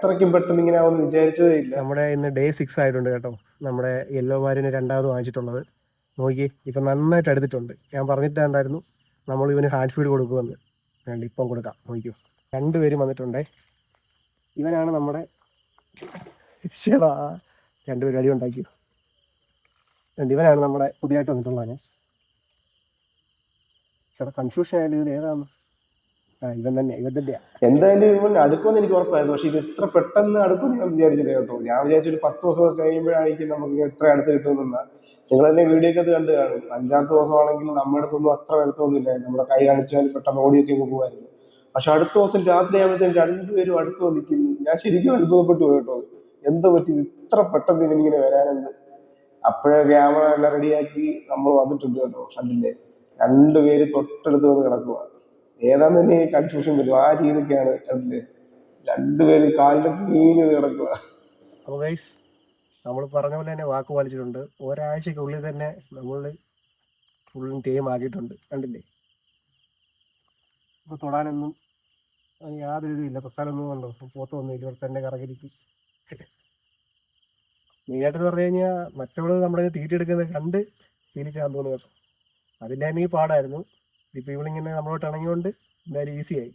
അത്രയ്ക്കും പെട്ടെന്ന് ഇങ്ങനെ ആവുമെന്ന് വിചാരിച്ചതേ ഇല്ല. നമ്മുടെ ഇന്ന് ഡേ സിക്സ് ആയിട്ടുണ്ട് കേട്ടോ. നമ്മുടെ യെല്ലോ വാരിന് രണ്ടാമത് വാങ്ങിച്ചിട്ടുള്ളത്. നോക്കി ഇപ്പം നന്നായിട്ട് എടുത്തിട്ടുണ്ട് ഞാൻ പറഞ്ഞിട്ടുണ്ടായിരുന്നു നമ്മൾ ഇവന് ഹാൻഡ് ഫീഡ് കൊടുക്കുമെന്ന്. വേണ്ട ഇപ്പം കൊടുക്കാം നോക്കിയോ രണ്ടുപേരും വന്നിട്ടുണ്ടേ. ഇവനാണ് നമ്മുടെ രണ്ടുപേരും അടി ഉണ്ടാക്കിയോ രണ്ട് ഇവനാണ് നമ്മുടെ പുതിയതായിട്ട് വന്നിട്ടുള്ളവനെ. ചേട്ടാ കൺഫ്യൂഷൻ ആയാലും ഇത് ഏതാണ് ആ ഇവൻ തന്നെ ഇവൻ തന്നെയാ. എന്തായാലും ഇവൻ അടുക്കുമെന്ന് എനിക്ക് ഉറപ്പായിരുന്നു. പക്ഷെ ഇത് ഇത്ര പെട്ടെന്ന് അടുക്കും ഞാൻ വിചാരിച്ചില്ല കേട്ടോ. ഞാൻ വിചാരിച്ചു ഒരു പത്ത് ദിവസം കഴിയുമ്പോഴായിരിക്കും നമുക്ക് ഇത്ര അടുത്ത് കിട്ടുമെന്ന നിങ്ങൾ തന്നെ വീഡിയോ ഒക്കെ കണ്ടു കാണും. അഞ്ചാമത്തെ ദിവസമാണെങ്കിൽ നമ്മുടെ അടുത്തൊന്നും അത്ര അടുത്തൊന്നുമില്ലായിരുന്നു നമ്മുടെ കൈ കാണിച്ചാൽ പെട്ടെന്ന് ഓടിയൊക്കെ പോകുമായിരുന്നു. പക്ഷെ അടുത്ത ദിവസം രാത്രി ആകുമ്പോഴത്തേക്കും രണ്ടുപേരും അടുത്ത് വന്നിരിക്കുന്നു. ഞാൻ ശരിക്കും അത്ഭുതപ്പെട്ടു കേട്ടോ. എന്ത് പറ്റി? ഇത് ഇത്ര പെട്ടെന്ന് ഇവനിങ്ങനെ വരാനെന്ന്. അപ്പോഴേ ക്യാമറ എല്ലാം റെഡിയാക്കി നമ്മൾ വന്നിട്ടുണ്ട് കേട്ടോ കണ്ടില്ലേ രണ്ടുപേര് തൊട്ടടുത്ത് വന്ന് കിടക്കുക ഏതാന്ന് തന്നെ കൺഫ്യൂഷൻ വരും. ആ രീതിക്കാണ് കണ്ടില്ലേ? രണ്ടുപേരും കാലിന്റെ കീഴിൽ കിടക്കുക. അപ്പോൾ ഗൈസ് നമ്മൾ പറഞ്ഞ പോലെ തന്നെ വാക്ക് പാലിച്ചിട്ടുണ്ട്. ഒരാഴ്ചക്കുള്ളിൽ തന്നെ നമ്മൾ ഫുള്ളും ടീം ആക്കിയിട്ടുണ്ട്. കണ്ടില്ലേ? ഇപ്പോൾ തൊടാനൊന്നും യാതൊരു ഇല്ല. പ്രസ്ഥാനമൊന്നും കണ്ടോ? പോത്തൊന്നും വന്നു ഇവിടെ തന്നെ കറകിരിക്ക് മെയിനായിട്ട് പറഞ്ഞു കഴിഞ്ഞാൽ മറ്റുള്ള നമ്മുടെ തീറ്റെടുക്കുന്നത് കണ്ട് ശീലിച്ചാന്ന് തോന്നുന്നു കേട്ടോ. അതില്ലായിരുന്നെങ്കിൽ പാടായിരുന്നു. ഇപ്പം ഇവളിങ്ങനെ നമ്മളോട്ട് ഇണങ്ങിയോണ്ട് എന്തായാലും ഈസി ആയി.